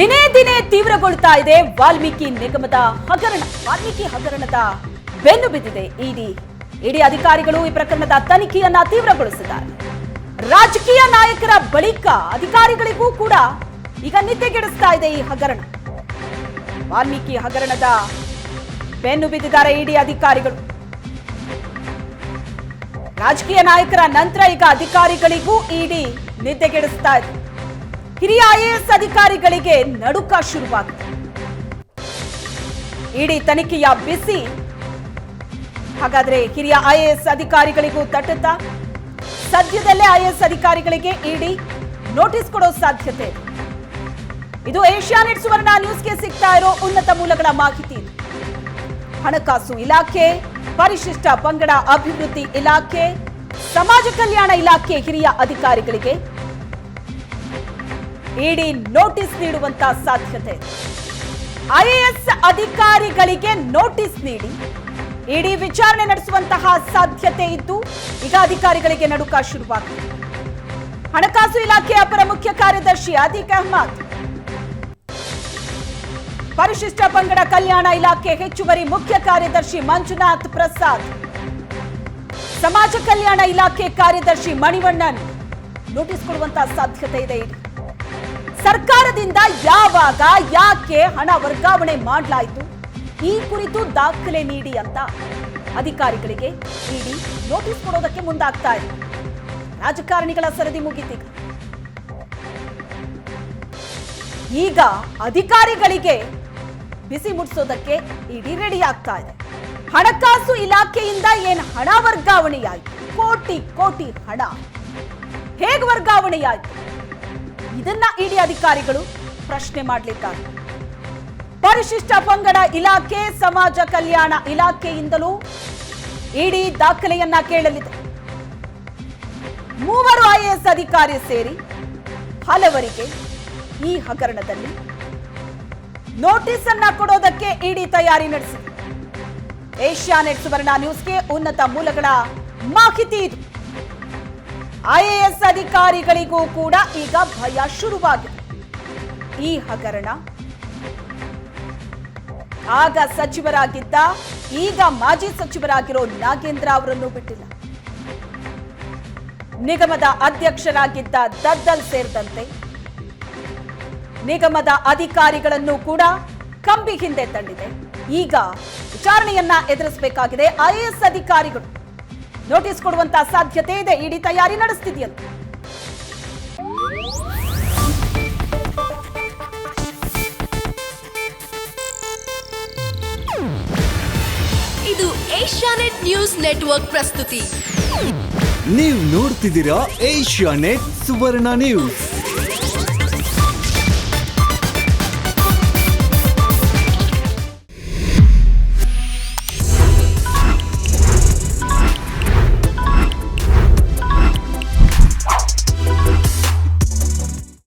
ದಿನೇ ದಿನೇ ತೀವ್ರಗೊಳ್ತಾ ಇದೆ ವಾಲ್ಮೀಕಿ ನಿಗಮದ ಹಗರಣ ವಾಲ್ಮೀಕಿ ಹಗರಣದ ಬೆನ್ನು ಬಿದ್ದಿದೆ. ಇಡಿ ಇಡಿ ಅಧಿಕಾರಿಗಳು ಈ ಪ್ರಕರಣದ ತನಿಖೆಯನ್ನ ತೀವ್ರಗೊಳಿಸಿದ್ದಾರೆ. ರಾಜಕೀಯ ನಾಯಕರ ಬಳಿಕ ಅಧಿಕಾರಿಗಳಿಗೂ ಕೂಡ ಈಗ ನಿದ್ದೆಗೆಡಿಸ್ತಾ ಇದೆ ಈ ಹಗರಣ. ವಾಲ್ಮೀಕಿ ಹಗರಣದ ಬೆನ್ನು ಬಿದ್ದಿದ್ದಾರೆ ಇಡಿ ಅಧಿಕಾರಿಗಳು. ರಾಜಕೀಯ ನಾಯಕರ ನಂತರ ಈಗ ಅಧಿಕಾರಿಗಳಿಗೂ ಇಡಿ ನಿದ್ದೆಗೆಡಿಸ್ತಾ ಇದೆ. ಹಿರಿಯ ಐಎಎಸ್ ಅಧಿಕಾರಿಗಳಿಗೆ ನಡುಕ ಶುರುವಾಗಿದೆ. ಇಡಿ ತನಿಖೆಯ ಬಿಸಿ. ಹಾಗಾದ್ರೆ ಹಿರಿಯ ಐಎಎಸ್ ಅಧಿಕಾರಿಗಳಿಗೂ ತಟ್ಟುತ್ತಾ ಸದ್ಯದಲ್ಲೇ ಐಎಎಸ್ ಅಧಿಕಾರಿಗಳಿಗೆ ಇಡಿ ನೋಟಿಸ್ ಕೊಡೋ ಸಾಧ್ಯತೆ ಇದು. ಇದು ಏಷ್ಯಾನೆಟ್ ಸುವರ್ಣ ನ್ಯೂಸ್ಗೆ ಸಿಗ್ತಾ ಇರೋ ಉನ್ನತ ಮೂಲಗಳ ಮಾಹಿತಿ. ಹಣಕಾಸು ಇಲಾಖೆ, ಪರಿಶಿಷ್ಟ ಪಂಗಡ ಅಭಿವೃದ್ಧಿ ಇಲಾಖೆ, ಸಮಾಜ ಕಲ್ಯಾಣ ಇಲಾಖೆ ಹಿರಿಯ ಅಧಿಕಾರಿಗಳಿಗೆ ಇಡಿ ನೋಟಿಸ್ ನೀಡುವಂತ ಸಾಧ್ಯತೆ. ಐಎಎಸ್ ಅಧಿಕಾರಿಗಳಿಗೆ ನೋಟಿಸ್ ನೀಡಿ. ಇಡಿ ವಿಚಾರಣೆ ನಡೆಸುವಂತಹ ಸಾಧ್ಯತೆ ಇದ್ದು, ಈಗ ಅಧಿಕಾರಿಗಳಿಗೆ ನಡುಕ ಶುರುವಾಗಿದೆ ಹಣಕಾಸು ಇಲಾಖೆ ಅಪರ ಮುಖ್ಯ ಕಾರ್ಯದರ್ಶಿ ಅದೀಕ್ ಅಹ್ಮದ್. ಪರಿಶಿಷ್ಟ ಪಂಗಡ ಕಲ್ಯಾಣ ಇಲಾಖೆ ಹೆಚ್ಚುವರಿ ಮುಖ್ಯ ಕಾರ್ಯದರ್ಶಿ ಮಂಜುನಾಥ್ ಪ್ರಸಾದ್. ಸಮಾಜ ಕಲ್ಯಾಣ ಇಲಾಖೆ ಕಾರ್ಯದರ್ಶಿ ಮಣಿವಣ್ಣನ್. ನೋಟಿಸ್ ಕೊಡುವಂತಹ ಸಾಧ್ಯತೆ ಇದೆ ಸರ್ಕಾರದಿಂದ ಯಾವಾಗ, ಯಾಕೆ ಹಣ ವರ್ಗಾವಣೆ ಮಾಡಲಾಯಿತು? ಈ ಕುರಿತು ದಾಖಲೆ ನೀಡಿ ಅಂತ ಅಧಿಕಾರಿಗಳಿಗೆ ಇಡಿ ನೋಟಿಸ್ ಕೊಡೋದಕ್ಕೆ ಮುಂದಾಗ್ತಾ ಇದೆ. ರಾಜಕಾರಣಿಗಳ ಸರದಿ ಮುಗಿತೀಗ. ಈಗ ಅಧಿಕಾರಿಗಳಿಗೆ ಬಿಸಿ ಮುಟ್ಸೋದಕ್ಕೆ ಇಡಿ ರೆಡಿ ಆಗ್ತಾ ಇದೆ. ಹಣಕಾಸು ಇಲಾಖೆಯಿಂದ ಏನ್ ಹಣ ವರ್ಗಾವಣೆಯಾಯಿತು? ಕೋಟಿ ಕೋಟಿ ಹಣ. ಹೇಗೆ ವರ್ಗಾವಣೆಯಾಯಿತು? ಇದನ್ನ ಇಡಿ ಅಧಿಕಾರಿಗಳು ಪ್ರಶ್ನೆ ಮಾಡಲಿದ್ದಾರೆ ಪರಿಶಿಷ್ಟ ಪಂಗಡ ಇಲಾಖೆ, ಸಮಾಜ ಕಲ್ಯಾಣ ಇಲಾಖೆಯಿಂದಲೂ ಇಡಿ ದಾಖಲೆಯನ್ನ ಕೇಳಲಿದೆ. ಮೂವರು ಐಎಎಸ್ ಅಧಿಕಾರಿ ಸೇರಿ ಹಲವರಿಗೆ ಈ ಹಗರಣದಲ್ಲಿ ನೋಟಿಸ್ ಅನ್ನ ಕೊಡೋದಕ್ಕೆ ಇಡಿ ತಯಾರಿ ನಡೆಸಿದೆ. ಏಷ್ಯಾನೆಟ್ ಸುವರ್ಣ ನ್ಯೂಸ್ಗೆ ಉನ್ನತ ಮೂಲಗಳ ಮಾಹಿತಿ ಇದು. ಐಎಎಸ್ ಅಧಿಕಾರಿಗಳಿಗೂ ಕೂಡ ಈಗ ಭಯ ಶುರುವಾಗಿದೆ. ಈ ಹಗರಣ. ಆಗ ಸಚಿವರಾಗಿದ್ದ, ಈಗ ಮಾಜಿ ಸಚಿವರಾಗಿರೋ ನಾಗೇಂದ್ರ ಅವರನ್ನು ಬಿಟ್ಟಿಲ್ಲ. ನಿಗಮದ ಅಧ್ಯಕ್ಷರಾಗಿದ್ದ ದದ್ದಲ್ ಸೇರಿದಂತೆ ನಿಗಮದ ಅಧಿಕಾರಿಗಳನ್ನು ಕೂಡ ಕಂಬಿ ಹಿಂದೆ ತಳ್ಳಿದೆ. ಈಗ ವಿಚಾರಣೆಯನ್ನ ಎದುರಿಸಬೇಕಾಗಿದೆ ಐಎಎಸ್ ಅಧಿಕಾರಿಗಳು. ನೋಟಿಸ್ ಕೊಡುವಂತ ಸಾಧ್ಯತೆ ಇದೆ. ಇಡಿ ತಯಾರಿ ನಡೆಸ್ತಿದೆಯಂತೆ. ಇದು ಏಷ್ಯಾನೆಟ್ ನ್ಯೂಸ್ ನೆಟ್ವರ್ಕ್ ಪ್ರಸ್ತುತಿ. ನೀವು ನೋಡ್ತಿದ್ದೀರಾ ಏಷ್ಯಾ ನೆಟ್ ಸುವರ್ಣ ನ್ಯೂಸ್.